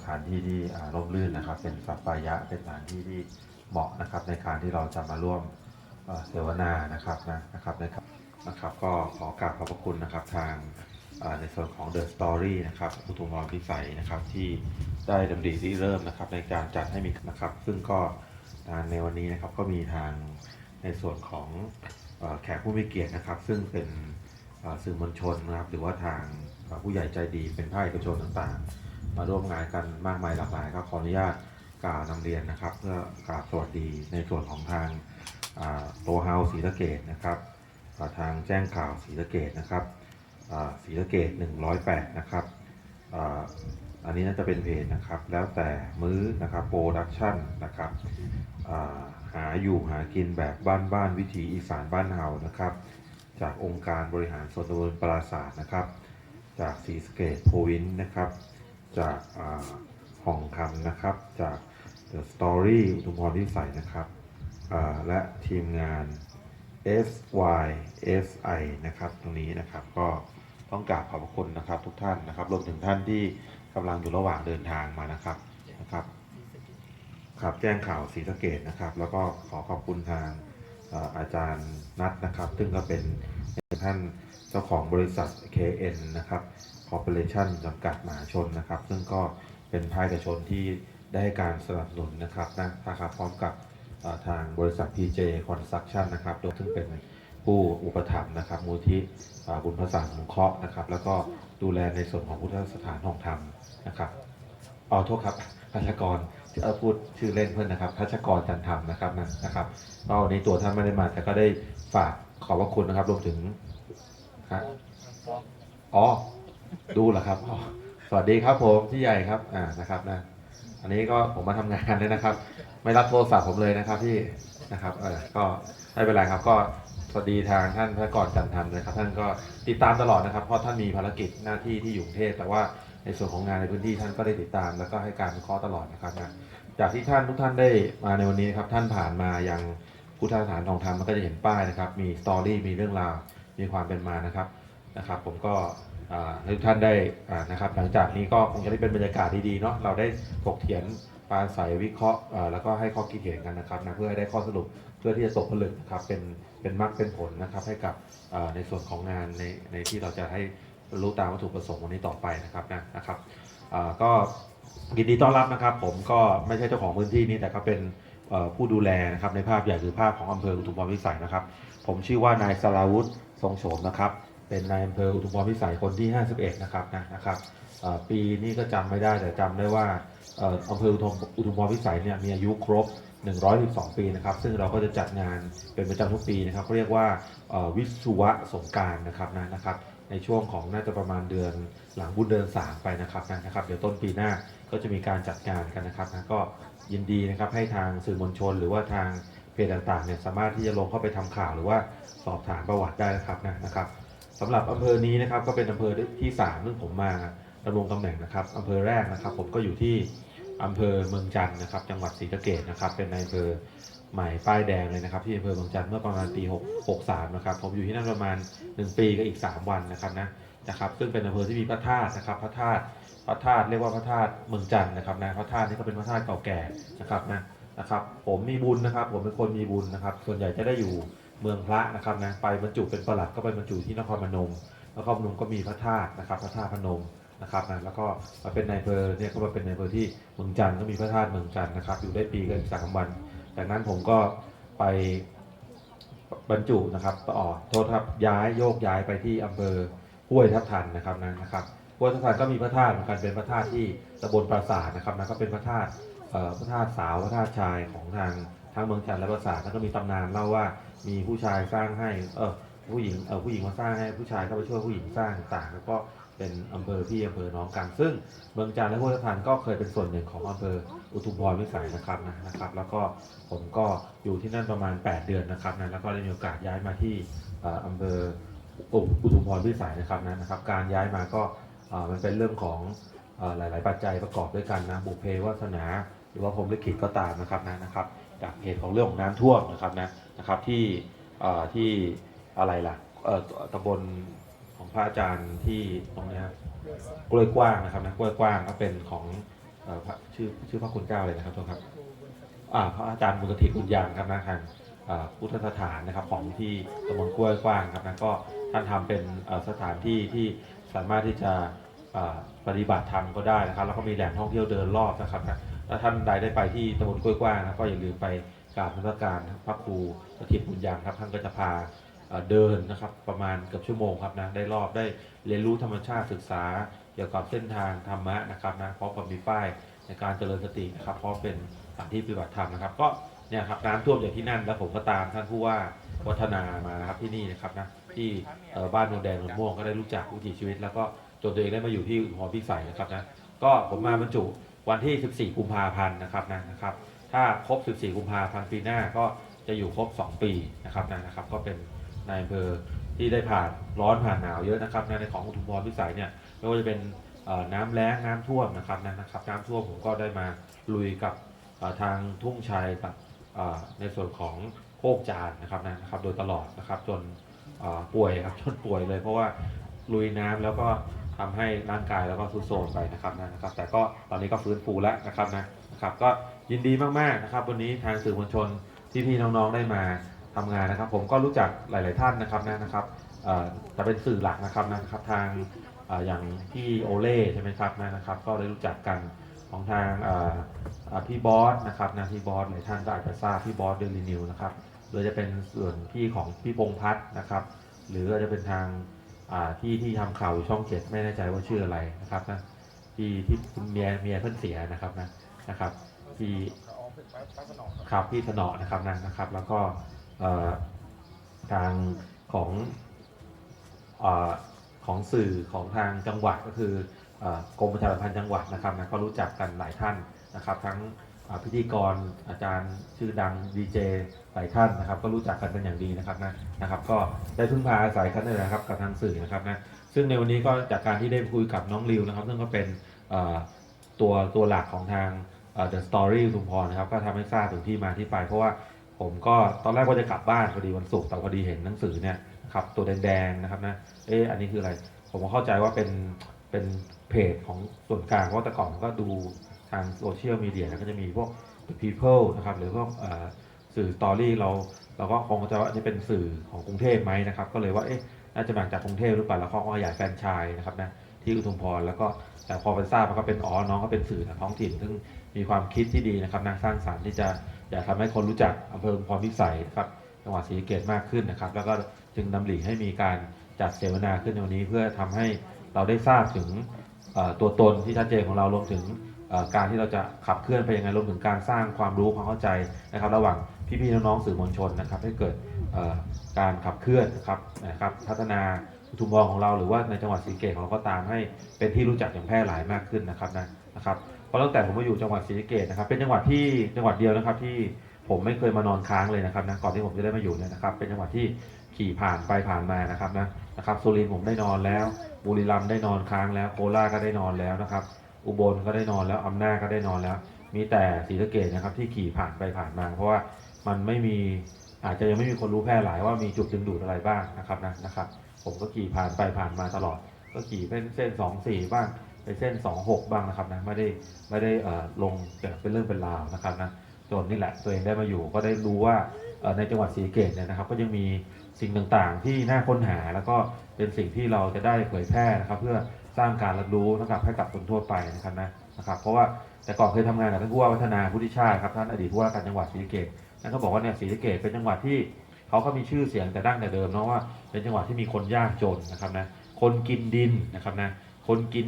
สถานที่ที่ร่มรื่นนะครับ เป็นสัปปายะเป็นสถานที่ที่เหมาะนะครับ ในการที่เราจะมาร่วมเสวนานะครับนะนะครับนะครับนะครับ ก็ขอกราบขอบพระคุณนะครับทางในส่วนของ The Story นะครับอุทุมพรพิสัยนะครับที่ได้ดำริที่เริ่มนะครับในการจัดให้มีนะครับ ซึ่งก็ในวันนี้นะครับก็มีทางในส่วนของแขกผู้มีเกียรตินะครับ ซึ่งเป็นสื่อมวลชนนะครับ หรือว่าทางผู้ใหญ่ใจดีเป็นภาคเอกชนต่างๆ มาร่วมงานกันมากมายหลากหลายก็ขออนุญาตกล่าวนำเรียนนะครับ เพื่อกราบสวัสดีในส่วนของทางโตเฮาสีสะเกตนะครับทางแจ้งข่าวสีสะเกตนะครับสีสะเกต108 นะครับอ,อันนี้น่าจะเป็นเพจนะครับ แล้วแต่มื้อนะครับโปรดักชั่นนะครับหาอยู่หากินแบบบ้านบ้านวิถีอีสานบ้านเฮานะครับ จากองค์การบริหารส่วนตำบลปราศาสตร์นะครับ จากสีสะเกตโพวินนะครับ จากห้องคำนะครับ จาก The Story อุทุมพรพิสัยนะครับและทีมงาน SYSI นะครับ ตรงนี้นะครับก็ต้องกราบขอบพระคุณนะครับ ทุกท่านนะครับรวมถึงท่านที่กำลังอยู่ระหว่างเดินทางมานะครับนะครับครับแจ้งข่าวศรีสะเกดนะครับ แล้วก็ขอขอบคุณทางอาจารย์นัทนะครับ ซึ่งก็เป็นท่าน จ้าของบริษัท KN นะครับ Corporation จำกัดมหาชนนะครับ ซึ่งก็เป็นภาคเอกชนที่ได้การสนับสนุนนะครับนะนะครับพร้อมกับทางบริษัท PJ Construction นะครับโดยซึ่งเป็นผู้อุปถัมภ์นะครับ มูลที่บุญพระสานสงเคราะห์นะครับ แล้วก็ดูแลในส่วนของพุทธสถานทองธรรมนะครับอ๋อโทษครับทัชกรเอ่อพูดชื่อเล่นเพื่อนนะครับทัชกรจันทำนะครับนะครับก็วันนี้ตัวท่านไม่ได้มาแต่ก็ได้ฝากขอบพระคุณนะครับรวมถึง ฮะอ๋อ ดูเหรอครับอ๋อสวัสดีครับผมพี่ใหญ่ครับ อ่านะครับนะ อันนี้ก็ผมมาทำงานเลยนะครับ ไม่รับโทรศัพท์ผมเลยนะครับพี่นะครับเออก็ไม่เป็นไรครับ ก็สวัสดีทางท่านพระกรจันทันนะครับ ท่านก็ติดตามตลอดนะครับ เพราะท่านมีภารกิจหน้าที่ที่อยู่กรุงเทพแต่ว่าในส่วนของงานในพื้นที่ท่านก็ได้ติดตาม แล้วก็ให้การวิเคราะห์ตลอดนะครับนะจากที่ท่านทุกท่านได้มาในวันนี้นะครับท่านผ่านมายังพุทธสถานทองธรรมมันก็จะเห็นป้ายนะครับ มีสตอรี่มีเรื่องราว มีความเป็นมานะครับนะครับ ผมก็ให้ทุกท่านได้นะครับ หลังจากนี้ก็คงจะได้เป็นบรรยากาศดีๆเนาะเราได้ถกเถียงปราศัยวิเคราะห์แล้วก็ให้ข้อคิดเห็นกันนะครับนะเพื่อให้ได้ข้อสรุปเพื่อที่จะตกผลึกนะครับเป็นเป็นมรรคเป็นผลนะครับ ให้กับในส่วนของงานในในที่เราจะให้รู้ตามวัตถุประสงค์วันนี้ต่อไปนะครับนะนะครับก็ยินดีต้อนรับนะครับ ผมก็ไม่ใช่เจ้าของพื้นที่นี้แต่ก็เป็นผู้ดูแลนะครับในภาพใหญ่คือภาพของอำเภออุทุมพรพิสัยนะครับ ผมชื่อว่านายสราวุธ ทรงโฉมนะครับ เป็นนายอำเภออุทุมพรพิสัยคนที่ 51 นะครับนะนะครับปีนี้ก็จำไม่ได้แต่จำได้ว่าอำเภออุทุมอุทุมพรพิสัยเนี่ยมีอายุครบ 112 ปีนะครับ ซึ่งเราก็จะจัดงานเป็นประจำทุกปีนะครับเรียกว่าวิสุวะสงการนะครับนะนะครับในช่วงของน่าจะประมาณเดือนหลังบุญเดือนสามไปนะครับนะนะครับ เดี๋ยวต้นปีหน้าก็จะมีการจัดงานกันนะครับนะก็ยินดีนะครับให้ทางสื่อมวลชนหรือว่าทาง เพจต่างๆเนี่ยสามารถที่จะลงเข้าไปทำข่าวหรือว่าสอบถามประวัติได้นะครับนะนะครับสำหรับอำเภอนี้นะครับก็เป็นอำเภอที่สามซึ่งผมมาดำรงตำแหน่งนะครับอำเภอแรกนะครับ ผมก็อยู่ที่อำเภอเมืองจันทร์นะครับ จังหวัดศรีสะเกษนะครับ เป็นในอำเภอใหม่ป้ายแดงเลยนะครับ ที่อำเภอเมืองจันทร์เมื่อประมาณปี6 63นะครับผมอยู่ที่นั่นประมาณ 1 ปีกับอีก 3 วันนะครับนะนะครับ ซึ่งเป็นอำเภอที่มีพระธาตุนะครับ พระธาตุพระธาตุเรียกว่าพระธาตุเมืองจันทร์นะครับนะพระธาตุนี่ก็เป็นพระธาตุเก่าแก่นะครับนะ นะครับ ผมมีบุญนะครับ ผมเป็นคนมีบุญนะครับ ส่วนใหญ่จะได้อยู่เมืองพระนะครับนะไปบรรจุเป็นประหลัดก็ไปบรรจุที่นครพนมนครพนมก็มีพระธาตุนะครับ พระธาตุพนมนะครับนะแล้วก็มาเป็นนายเภอเนี่ยก็มาเป็นนายเภอที่เมืองจันทร์ก็มีพระธาตุเมืองจันทร์นะครับ อยู่ได้ปีก็อีกสามวันจากนั้นผมก็ไปบรรจุนะครับอ๋อโทษครับย้ายโยกย้ายไปที่อำเภอห้วยทับทันนะครับนะนะครับห้วยทับทันก็มีพระธาตุเหมือนกันเป็นพระธาตุที่ตำบลปราสาทนะครับนะก็เป็นพระธาตุ พระธาตุสาวพระธาตุชายของทางทางเมืองจันทร์และปราสาทแล้วก็มีตำนานเล่าว่ามีผู้ชายสร้างให้เออผู้หญิงเออผู้หญิงมาสร้างให้ผู้ชายก็ไปช่วยผู้หญิงสร้างต่างแล้วก็เป็นอำเภอพี่อำเภอน้องกันซึ่งเมืองจันทร์และห้วยทับทันก็เคยเป็นส่วนหนึ่งของอำเภออุทุมพรวิสัยนะครับนะนะครับ แล้วก็ผมก็อยู่ที่นั่นประมาณ 8 เดือนนะครับนะแล้วก็ได้มีโอกาสย้ายมาที่อำเภออุทุมพรวิสัยนะครับนะนะครับ การย้ายมาก็มันเป็นเรื่องของหลาย ๆ ปัจจัยประกอบด้วยกันนะบุพเพวาสนา รือว่าผมลิขิตก็ตามนะครับนะนะครับจากเหตุของเรื่องของน้ำท่วมนะครับนะนะครับที่ที่อะไรล่ะตำบลของพระอาจารย์ที่ตรงนี้ครับกล้วยกว้างนะครับนะกล้วยกว้างก็เป็นของอชื่อชื่อพระคุณเจ้าเลยนะครับทุกครับพระอาจารย์บุญสถิตบุญยังครับนะทางพุทธสถานนะครับของที่ตำบลกล้วยกว้างครับนะก็ท่านทำเป็นสถานที่ที่สามารถที่จะปฏิบัติธรรมก็ได้นะครับ แล้วก็มีแหล่งท่องเที่ยวเดินรอบนะครับนะ ถ้าท่านใดได้ไปที่ตำบลกล้วยกว้างนะก็อย่าลืมไปกราบนมัสการพระครูสถิตบุญยังครับท่านก็จะพาเดินนะครับประมาณเกือบชั่วโมงครับนะได้รอบได้เรียนรู้ธรรมชาติศึกษาเกี่ยวกับเส้นทางธรรมะนะครับนะเพร้อมกับมีป้ายในการเจริญสตินะครับเพราะเป็นสถานที่ปฏิบัติธรรมนะครับ ก็เนี่ยครับน้ำท่วมอย่างที่นั่นแล้วผมก็ตามท่านผู้ว่าวัฒนามานะครับที่นี่นะครับนะที่บ้านโนนแดงโนนม่วงก็ได้รู้จักวิถีชีวิต แล้วก็จนตัวเองได้มาอยู่ที่หอพรพิสัยนะครับนะก็ผมมาบรรจุ วันที่ 14 กุมภาพันธ์นะครับนะนะครับ ถ้าครบ 14 กุมภาพันธ์ปีหน้าก็จะอยู่ครบ 2 ปีนะครับนะนะครับ ก็เป็นนายอำเภอที่ได้ผ่านร้อนผ่านหนาวเยอะนะครับในของอุทุมพรพิสัยเนี่ยไม่ว่าจะเป็นน้ำแล้งน้ำท่วมนะครับนะนะครับ น้ำท่วมผมก็ได้มาลุยกับทางทุ่งชัยกับในส่วนของโคกจานนะครับนะครับ โดยตลอดนะครับจนป่วยครับจนป่วยเลยเพราะว่าลุยน้ำแล้วก็ ทำให้ร่างกายแล้วก็ทุดโทรมไปนะครับนะครับ แต่ก็ตอนนี้ก็ฟื้นฟูแล้วนะครับนะนะครับ ก็ยินดีมากๆนะครับ วันนี้ทางสื่อมวลชนที่พี่น้องๆได้มาทำงานนะครับ ผมก็รู้จักหลาย ๆท่านนะครับนะนะครับเอ่อแต่เป็นสื่อหลักนะครับนะครับ ทางอย่างพี่โอเล่ใช่ไหมครับนะครับ ก็ได้รู้จักกันของทางพี่บอสนะครับนะพี่บอสหลายท่านก็อาจจะทราบพี่บอสเดลินิวนะครับหรือจะเป็นส่วนพี่ของพี่พงพัฒน์นะครับ หรืออาจจะเป็นทาง ที่ที่ทำข่าวช่องเจ็ดไม่แน่ใจว่าชื่ออะไรนะครับนะที่ที่คุณเมียเมียเพิ่นเสียนะครับนะนะครับ ที่ครับพี่ถนอนะครับนะนะครับ แล้วก็ทางของอของสื่อของทางจังหวัดก็คือกรมประชาสัมพันธ์จังหวัดนะครับนะก็รู้จักกันหลายท่านนะครับ ทั้ง พิธีกรอาจารย์ชื่อดังดีเจหลายท่านนะครับ ก็รู้จักกันเป็นอย่างดีนะครับนะนะครับ ก็ได้พึ่งพาอาศัยกันนี่แหละครับกับทางสื่อนะครับนะซึ่งในวันนี้ก็จากการที่ได้คุยกับน้องริวนะครับ ซึ่งก็เป็นตัวตัวหลักของทางเอ่อ The Story อุมพรนะครับ ก็ทำให้ทราบถึงที่มาที่ไป เพราะว่าผมก็ตอนแรกว่าจะกลับบ้านพอดีวันศุกร์แต่พอดีเห็นหนังสือเนี่ยนะครับตัวแดงๆนะครับนะเอ๊อันนี้คืออะไร ผมก็เข้าใจว่าเป็นเป็นเพจของส่วนกลางเพราะแต่ก่อนก็ดู ทางโซเชียลมีเดียก็จะมีพวก The People นะครับหรือพวกสื่อสตอรี่เราเราก็คงจะว่านี่เป็นสื่อของกรุงเทพไหมนะครับ ก็เลยว่าเอ๊ะน่าจะมาจากกรุงเทพหรือเปล่าแล้วเขาก็ขยายแฟรนไชส์นะครับนะที่อุทุมพรแล้วก็แต่พอไปทราบมันก็เป็นอ๋อน้องก็เป็นสื่อท้องถิ่น ซึ่งมีความคิดที่ดีนะครับนักสร้างสรรค์ที่จะอยากทำให้คนรู้จักอำเภอพรพิสัยนะครับจังหวัดศรีสะเกษมากขึ้นนะครับ แล้วก็จึงนำหลีให้มีการจัดเสวนาขึ้นในวันนี้เพื่อทำให้เราได้ทราบถึงตัวตนที่ชัดเจนของเรารวมถึง การที่เราจะขับเคลื่อนไปยังไงรวมถึงการสร้างความรู้ความเข้าใจนะครับ ระหว่างพี่ๆน้องๆสื่อมวลชนนะครับ ให้เกิดการขับเคลื่อนนะครับนะครับ พัฒนาอุทุมพรของเราหรือว่าในจังหวัดศรีเกษของเราก็ตามให้เป็นที่รู้จักอย่างแพร่หลายมากขึ้นนะครับนะนะครับเพราะตั้งแต่ผมมาอยู่จังหวัดศรีเกษนะครับ เป็นจังหวัดที่จังหวัดเดียวนะครับที่ผมไม่เคยมานอนค้างเลยนะครับนะก่อนที่ผมจะได้มาอยู่เนี่ยนะครับ เป็นจังหวัดที่ขี่ผ่านไปผ่านมานะครับนะนะครับสุรินทร์ผมได้นอนแล้ว บุรีรัมย์ได้นอนค้างแล้วโคราชก็ได้นอนแล้วนะครับ อุบลก็ได้นอนแล้วอำนาจก็ได้นอนแล้ว มีแต่ศรีสะเกษนะครับที่ขี่ผ่านไปผ่านมา เพราะว่ามันไม่มีอาจจะยังไม่มีคนรู้แพร่หลายว่ามีจุดดึงดูดอะไรบ้างนะครับนะนะครับ ผมก็ขี่ผ่านไปผ่านมาตลอด ก็ขี่เป็นเส้นสองสี่บ้างไปเส้น2 6บ้างนะครับนะไม่ได้ไม่ได้เอ่อลงเป็นเรื่องเป็นราวนะครับนะจนนี่แหละตัวเองได้มาอยู่ก็ได้รู้ว่าในจังหวัดศรีสะเกษเนี่ยนะครับ ก็ยังมี สิ่งต่างๆ ที่น่าค้นหาแล้วก็เป็นสิ่งที่เราจะได้เผยแพร่นะครับ เพื่อสร้างการรับรู้นะครับให้กับคนทั่วไปนะครับนะนะครับ เพราะว่าแต่ก่อนเคยทำงานกับท่านผู้ว่าวัฒนาพุทธิชาติครับท่านอดีตผู้ว่าการจังหวัดศรีสะเกษท่านก็บอกว่าเนี่ยศรีสะเกษเป็นจังหวัดที่เขาก็มีชื่อเสียงแต่ดั้งแต่เดิมเนาะว่าเป็นจังหวัดที่มีคนยากจนนะครับนะคนกินดินนะครับนะคนกิน